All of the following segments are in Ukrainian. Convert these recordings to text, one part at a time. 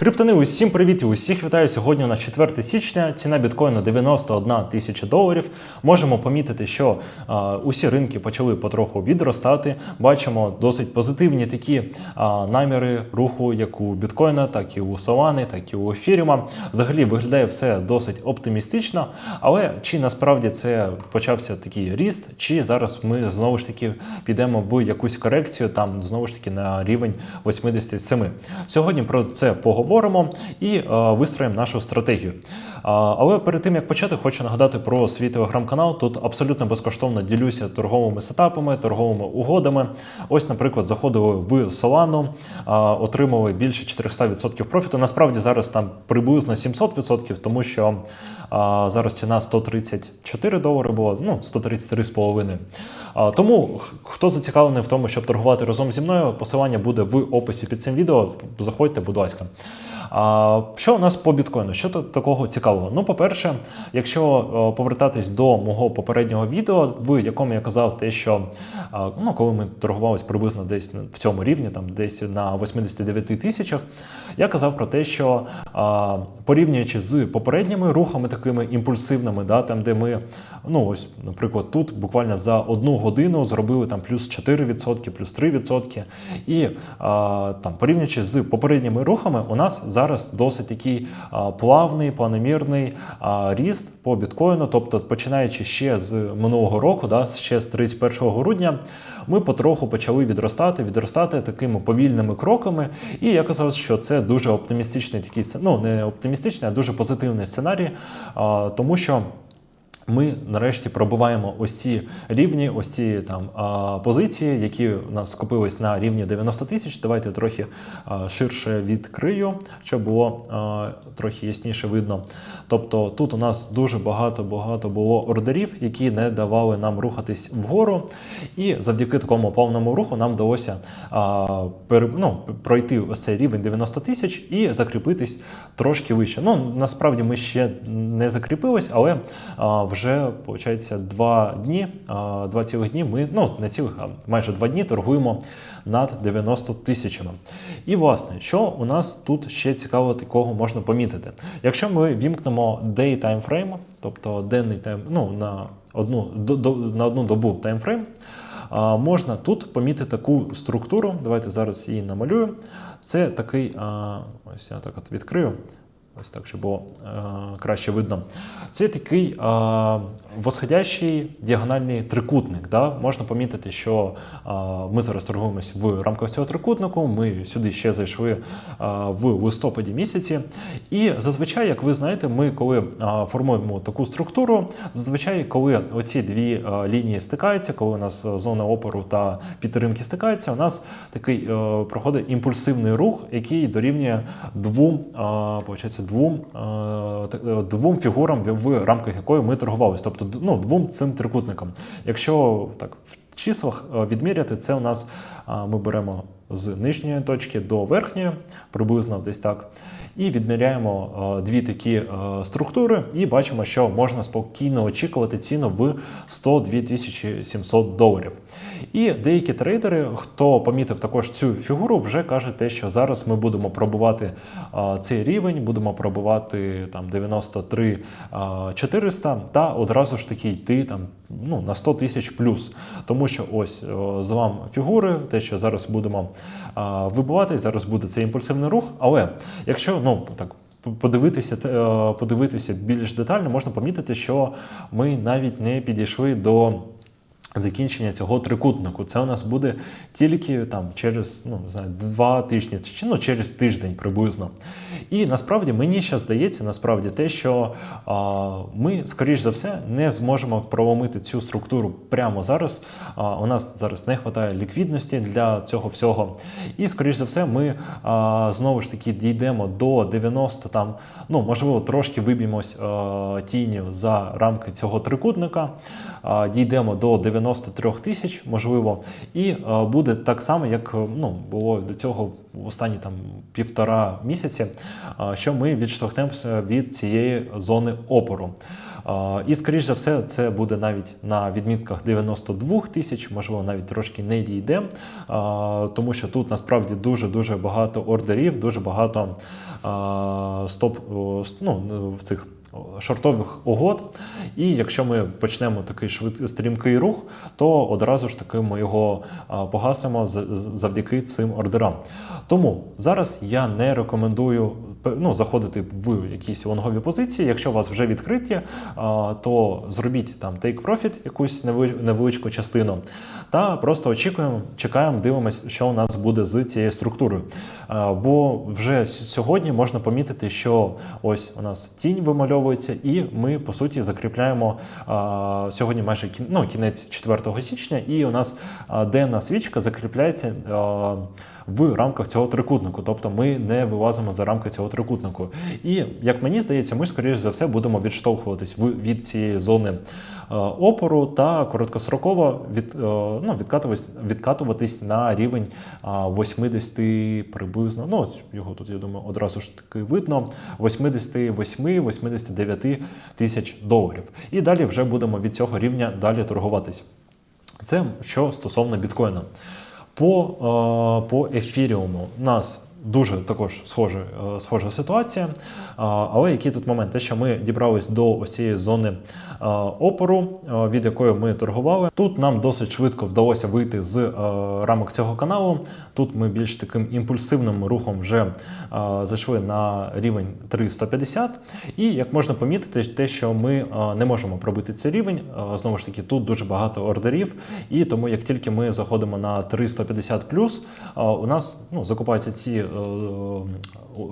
Криптони, усім привіт і усіх вітаю. Сьогодні у нас 4 січня. Ціна біткоїну 91 тисяча доларів. Можемо помітити, що а, усі ринки почали потроху відростати. Бачимо досить позитивні такі а, наміри руху, як у біткоїна, так і у Solana, так і у Ефіріума. Взагалі виглядає все досить оптимістично. Але чи насправді це почався такий ріст, чи зараз ми знову ж таки підемо в якусь корекцію, там знову ж таки на рівень 87. Сьогодні про це поговоримо і е, вистроїмо нашу стратегію. Але перед тим як почати, хочу нагадати про свій телеграм-канал. Тут абсолютно безкоштовно ділюся торговими сетапами, торговими угодами. Ось, наприклад, заходили в Solana, а, отримали більше 400% профіту. Насправді зараз там приблизно 700%, тому що зараз ціна 134 долари була, ну 133,5. А, Тому хто зацікавлений в тому, щоб торгувати разом зі мною, посилання буде в описі під цим відео. Заходьте, будь ласка. А, що у нас по біткоїну? Що тут такого цікавого? Ну, по-перше, якщо е, повертатись до мого попереднього відео, в якому я казав те, що ну, коли ми торгувалися приблизно десь в цьому рівні, там десь на 89 тисячах, я казав про те, що порівнюючи з попередніми рухами, такими імпульсивними, да, там, де ми, ну ось, наприклад, тут буквально за одну годину зробили там плюс 4%, плюс 3%. І там, порівнюючи з попередніми рухами, у нас зараз досить такий плавний, планомірний ріст по біткоїну. Тобто, починаючи ще з минулого року, да, ще з 31 грудня, ми потроху почали відростати, відростати такими повільними кроками. І я казав, що це дуже оптимістичний такий ну не оптимістичний, а дуже позитивний сценарій, тому що. Ми нарешті пробиваємо ось ці рівні, ось ці там позиції, які у нас скопились на рівні 90 тисяч. Давайте трохи ширше відкрию, щоб було трохи ясніше видно. Тобто тут у нас дуже багато багато було ордерів, які не давали нам рухатись вгору. І завдяки такому повному руху нам вдалося ну, пройти ось цей рівень 90 тисяч і закріпитись трошки вище. Ну насправді ми ще не закріпились, але а, вже виходить два дні, два цілих дні. Ми ну не цілих, а майже два дні торгуємо над 90 тисячами. І власне, що у нас тут ще цікаво такого можна помітити? Якщо ми вімкнемо day frame, тобто денний тайм, ну на одну до, до, на одну добу таймфрейм, можна тут помітити таку структуру. Давайте зараз її намалюю. Це такий, ось я так от відкрию. Ось так, щоб було е, краще видно. Це такий е, восходящий діагональний трикутник. Да? Можна помітити, що е, ми зараз торгуємося в рамках цього трикутнику. Ми сюди ще зайшли е, в листопаді місяці. І зазвичай, як ви знаєте, ми коли е, формуємо таку структуру, зазвичай, коли оці дві е, лінії стикаються, коли у нас е, зона опору та підтримки стикаються, у нас такий е, проходить імпульсивний рух, який дорівнює двом, е, получається, двом, е, е, двом фігурам, в рамках якої ми торгувалися, тобто ну, двом цим трикутникам. Якщо так в числах е, відміряти, це у нас ми беремо з нижньої точки до верхньої, приблизно десь так. І відміряємо е, дві такі е, структури, і бачимо, що можна спокійно очікувати ціну в 102 700 доларів. І деякі трейдери, хто помітив також цю фігуру, вже кажуть те, що зараз ми будемо пробувати е, цей рівень, будемо пробувати там 93 е, 400 та одразу ж таки йти там ну, на 100 тисяч плюс. Тому що ось з вам фігури, те, що зараз будемо вибувати, зараз буде цей імпульсивний рух. Але якщо ну так. Подивитися, подивитися більш детально, можна помітити, що ми навіть не підійшли до закінчення цього трикутнику. Це у нас буде тільки там через ну, знаю, два тижні, чи ну, через тиждень приблизно. І насправді мені ще здається, насправді те, що а, ми, скоріш за все, не зможемо проломити цю структуру прямо зараз. А, у нас зараз не вистачає ліквідності для цього всього. І, скоріш за все, ми а, знову ж таки дійдемо до 90, там, ну, можливо, трошки виб'ємось тінню за рамки цього трикутника, дійдемо до 93 тисяч, можливо, і буде так само, як ну, було до цього останні там півтора місяці, що ми відштовхнемося від цієї зони опору. І, скоріш за все, це буде навіть на відмітках 92 тисяч, можливо, навіть трошки не дійде, тому що тут насправді дуже-дуже багато ордерів, дуже багато стоп ну, в цих шортових угод. І якщо ми почнемо такий швид, стрімкий рух, то одразу ж таки ми його погасимо завдяки цим ордерам. Тому зараз я не рекомендую ну, заходити в якісь лонгові позиції. Якщо у вас вже відкриті, то зробіть там take profit, якусь невеличку частину, та просто очікуємо, чекаємо, дивимося, що у нас буде з цією структурою. Бо вже сьогодні можна помітити, що ось у нас тінь вимальовується, і ми по суті закріпляємо сьогодні майже ну, кінець 4 січня, і у нас денна свічка закріпляється. В рамках цього трикутнику, тобто ми не вилазимо за рамки цього трикутнику. І як мені здається, ми скоріш за все будемо відштовхуватись від цієї зони е, опору та короткостроково від, е, ну, відкатуватись, відкатуватись на рівень а, 80 приблизно. Ну, його тут, я думаю, одразу ж таки видно: 88-89 тисяч доларів. І далі вже будемо від цього рівня далі торгуватись. Це що стосовно біткоїна. По, е, по ефіріуму у нас дуже також схожа, е, схожа ситуація. Але який тут момент? Те, що ми дібрались до ось цієї зони е, опору, е, від якої ми торгували. Тут нам досить швидко вдалося вийти з е, рамок цього каналу. Тут ми більш таким імпульсивним рухом вже е, зайшли на рівень 350. І як можна помітити, те, що ми е, не можемо пробити цей рівень, е, знову ж таки, тут дуже багато ордерів, і тому як тільки ми заходимо на 350 плюс, е, у нас ну, закупаються ці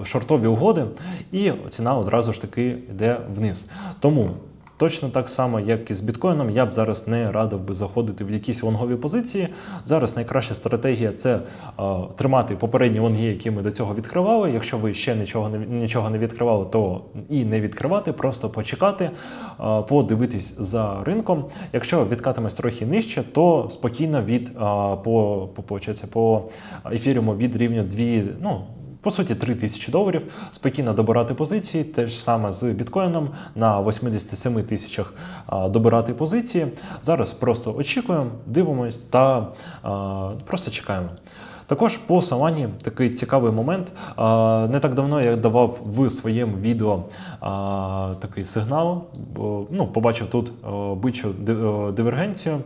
шортові угоди, і ціна одразу ж таки йде вниз. Тому. Точно так само, як і з біткоїном, я б зараз не радив би заходити в якісь лонгові позиції. Зараз найкраща стратегія це е, тримати попередні лонги, які ми до цього відкривали. Якщо ви ще нічого не нічого не відкривали, то і не відкривати, просто почекати, е, подивитись за ринком. Якщо відкатимось трохи нижче, то спокійно від е, по, по, по ефіріуму від рівня 2, ну по суті, 3 тисячі доларів, спокійно добирати позиції, те ж саме з біткоїном на 87 тисячах добирати позиції. Зараз просто очікуємо, дивимось та просто чекаємо. Також по Савані такий цікавий момент. Не так давно я давав в своєму відео такий сигнал. Ну, побачив тут бичу дивергенцію,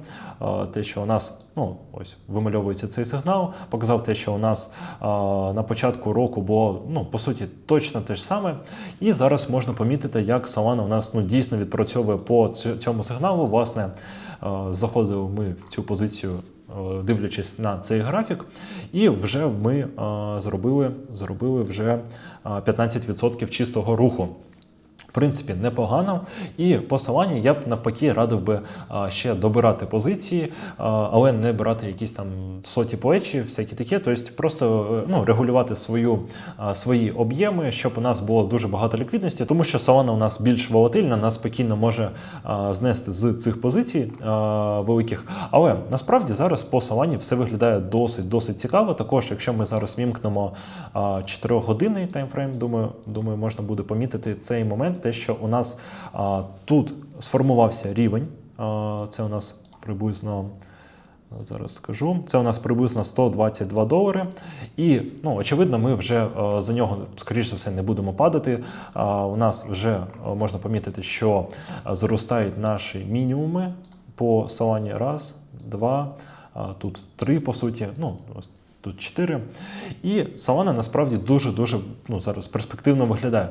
те, що у нас ну, ось вимальовується цей сигнал. Показав те, що у нас на початку року було ну, по суті точно те ж саме. І зараз можна помітити, як Solana у нас ну, дійсно відпрацьовує по цьому сигналу. Власне, заходили ми в цю позицію дивлячись на цей графік, і вже ми зробили, зробили вже а, 15% чистого руху. В принципі, непогано. І по Солані я б навпаки радив би ще добирати позиції, але не брати якісь там соті плечі, всякі такі. Тобто просто е, ну, регулювати свою, свої об'єми, щоб у нас було дуже багато ліквідності, тому що Solana у нас більш волатильна, нас спокійно може знести з цих позицій великих. Але насправді зараз по Solana все виглядає досить досить цікаво. Також, якщо ми зараз вімкнемо 4-годинний таймфрейм, думаю, думаю, можна буде помітити цей момент, те, що у нас а, тут сформувався рівень. А, це у нас приблизно. Зараз скажу. Це у нас приблизно 122 долари. І, ну, очевидно, ми вже е, за нього, скоріш за все, не будемо падати. А, у нас вже е, можна помітити, що е, зростають наші мінімуми по салані. Раз, два, а, тут три, по суті. Ну, тут 4. І Solana насправді дуже-дуже ну, зараз перспективно виглядає.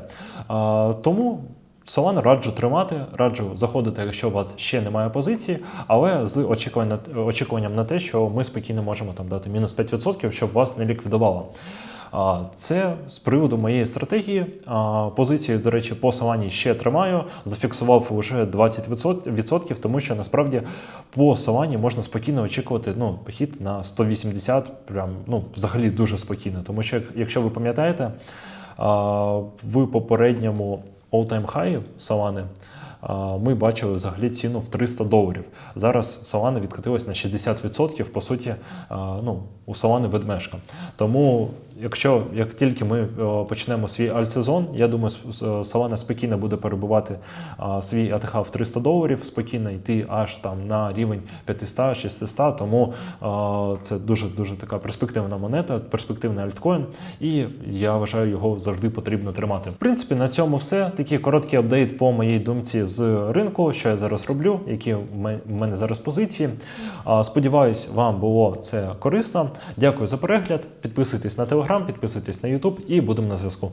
А, тому Solana раджу тримати, раджу заходити, якщо у вас ще немає позиції, але з очікуванням, на те, що ми спокійно можемо там дати мінус 5%, щоб вас не ліквідувало. Це з приводу моєї стратегії. Позиції, до речі, по Солані ще тримаю. Зафіксував вже 20%, тому що насправді по Солані можна спокійно очікувати ну, похід на 180, прям ну, взагалі дуже спокійно. Тому що, якщо ви пам'ятаєте, в попередньому all-time high Solana а, ми бачили взагалі ціну в 300 доларів. Зараз Solana відкатилась на 60%, по суті, ну, у Solana ведмежка. Тому якщо як тільки ми почнемо свій альтсезон, я думаю, Solana спокійно буде перебувати свій АТХ в 300 доларів, спокійно йти аж там на рівень 500-600, тому це дуже дуже така перспективна монета, перспективний альткоін, і я вважаю, його завжди потрібно тримати. В принципі, на цьому все. Такий короткий апдейт по моїй думці з ринку, що я зараз роблю, які в мене зараз позиції. Сподіваюсь, вам було це корисно. Дякую за перегляд. Підписуйтесь на телеграм, підписуйтесь на Ютуб і будемо на зв'язку.